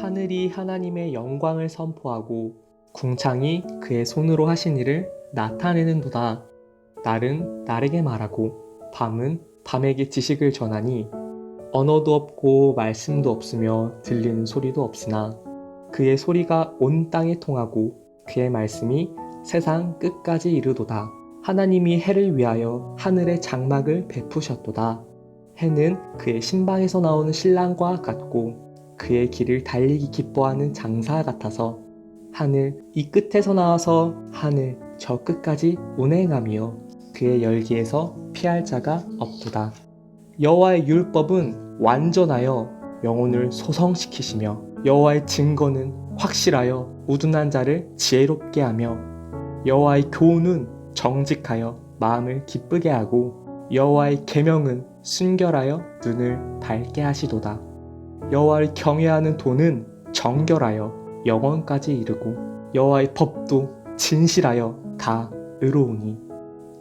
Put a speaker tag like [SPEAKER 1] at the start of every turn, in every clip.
[SPEAKER 1] 하늘이 하나님의 영광을 선포하고 궁창이 그의 손으로 하신 일을 나타내는도다. 날은 날에게 말하고 밤은 밤에게 지식을 전하니 언어도 없고 말씀도 없으며 들리는 소리도 없으나 그의 소리가 온 땅에 통하고 그의 말씀이 세상 끝까지 이르도다. 하나님이 해를 위하여 하늘의 장막을 베푸셨도다. 해는 그의 신방에서 나오는 신랑과 같고 그의 길을 달리기 기뻐하는 장사 같아서 하늘 이 끝에서 나와서 하늘 저 끝까지 운행하며 그의 열기에서 피할 자가 없도다. 여호와의 율법은 완전하여 영혼을 소성시키시며 여호와의 증거는 확실하여 우둔한 자를 지혜롭게 하며 여호와의 교훈은 정직하여 마음을 기쁘게 하고 여호와의 계명은 순결하여 눈을 밝게 하시도다. 여호와를 경외하는 도는 정결하여 영원까지 이르고 여호와의 법도 진실하여 다 의로우니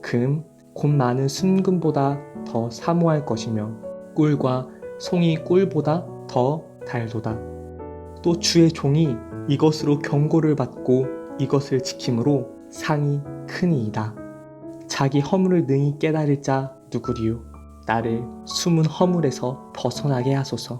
[SPEAKER 1] 금 곧 많은 순금보다 더 사모할 것이며 꿀과 송이 꿀보다 더 달도다. 또 주의 종이 이것으로 경고를 받고 이것을 지킴으로 상이 크니이다. 자기 허물을 능히 깨달을 자 누구리요? 나를 숨은 허물에서 벗어나게 하소서.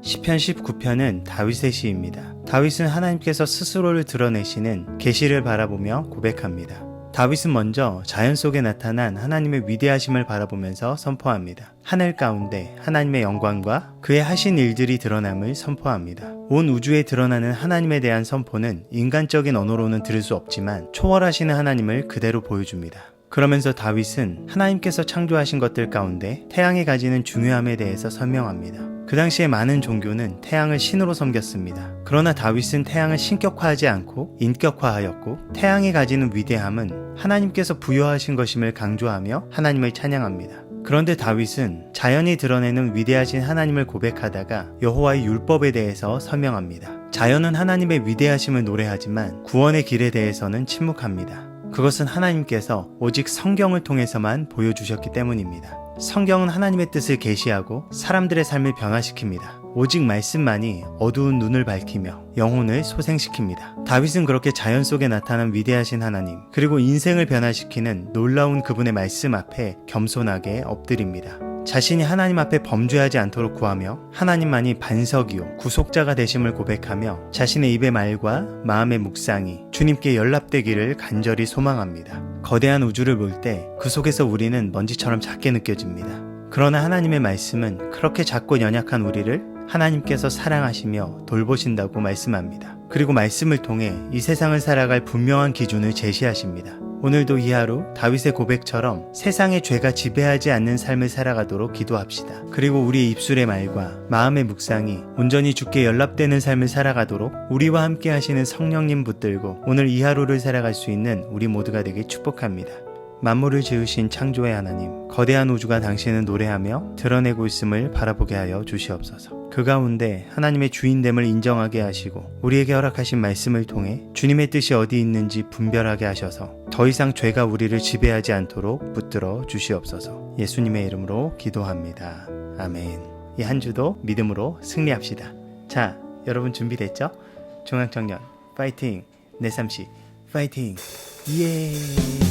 [SPEAKER 2] 시편 19편은 다윗의 시입니다. 다윗은 하나님께서 스스로를 드러내시는 계시를 바라보며 고백합니다. 다윗은 먼저 자연 속에 나타난 하나님의 위대하심을 바라보면서 선포합니다. 하늘 가운데 하나님의 영광과 그의 하신 일들이 드러남을 선포합니다. 온 우주에 드러나는 하나님에 대한 선포는 인간적인 언어로는 들을 수 없지만 초월하시는 하나님을 그대로 보여줍니다. 그러면서 다윗은 하나님께서 창조하신 것들 가운데 태양이 가지는 중요함에 대해서 설명합니다. 그 당시에 많은 종교는 태양을 신으로 섬겼습니다. 그러나 다윗은 태양을 신격화하지 않고 인격화하였고 태양이 가지는 위대함은 하나님께서 부여하신 것임을 강조하며 하나님을 찬양합니다. 그런데 다윗은 자연이 드러내는 위대하신 하나님을 고백하다가 여호와의 율법에 대해서 설명합니다. 자연은 하나님의 위대하심을 노래하지만 구원의 길에 대해서는 침묵합니다. 그것은 하나님께서 오직 성경을 통해서만 보여주셨기 때문입니다. 성경은 하나님의 뜻을 계시하고 사람들의 삶을 변화시킵니다. 오직 말씀만이 어두운 눈을 밝히며 영혼을 소생시킵니다. 다윗은 그렇게 자연 속에 나타난 위대하신 하나님, 그리고 인생을 변화시키는 놀라운 그분의 말씀 앞에 겸손하게 엎드립니다. 자신이 하나님 앞에 범죄하지 않도록 구하며 하나님만이 반석이요 구속자가 되심을 고백하며 자신의 입의 말과 마음의 묵상이 주님께 연락되기를 간절히 소망합니다. 거대한 우주를 볼 때 그 속에서 우리는 먼지처럼 작게 느껴집니다. 그러나 하나님의 말씀은 그렇게 작고 연약한 우리를 하나님께서 사랑하시며 돌보신다고 말씀합니다. 그리고 말씀을 통해 이 세상을 살아갈 분명한 기준을 제시하십니다. 오늘도 이 하루 다윗의 고백처럼 세상의 죄가 지배하지 않는 삶을 살아가도록 기도합시다. 그리고 우리의 입술의 말과 마음의 묵상이 온전히 주께 연락되는 삶을 살아가도록 우리와 함께 하시는 성령님 붙들고 오늘 이 하루를 살아갈 수 있는 우리 모두가 되길 축복합니다. 만물을 지으신 창조의 하나님, 거대한 우주가 당신을 노래하며 드러내고 있음을 바라보게 하여 주시옵소서. 그 가운데 하나님의 주인됨을 인정하게 하시고 우리에게 허락하신 말씀을 통해 주님의 뜻이 어디 있는지 분별하게 하셔서 더 이상 죄가 우리를 지배하지 않도록 붙들어 주시옵소서. 예수님의 이름으로 기도합니다. 아멘. 이 한 주도 믿음으로 승리합시다. 자, 여러분 준비됐죠? 중앙청년 파이팅! 내삼시 파이팅! 예!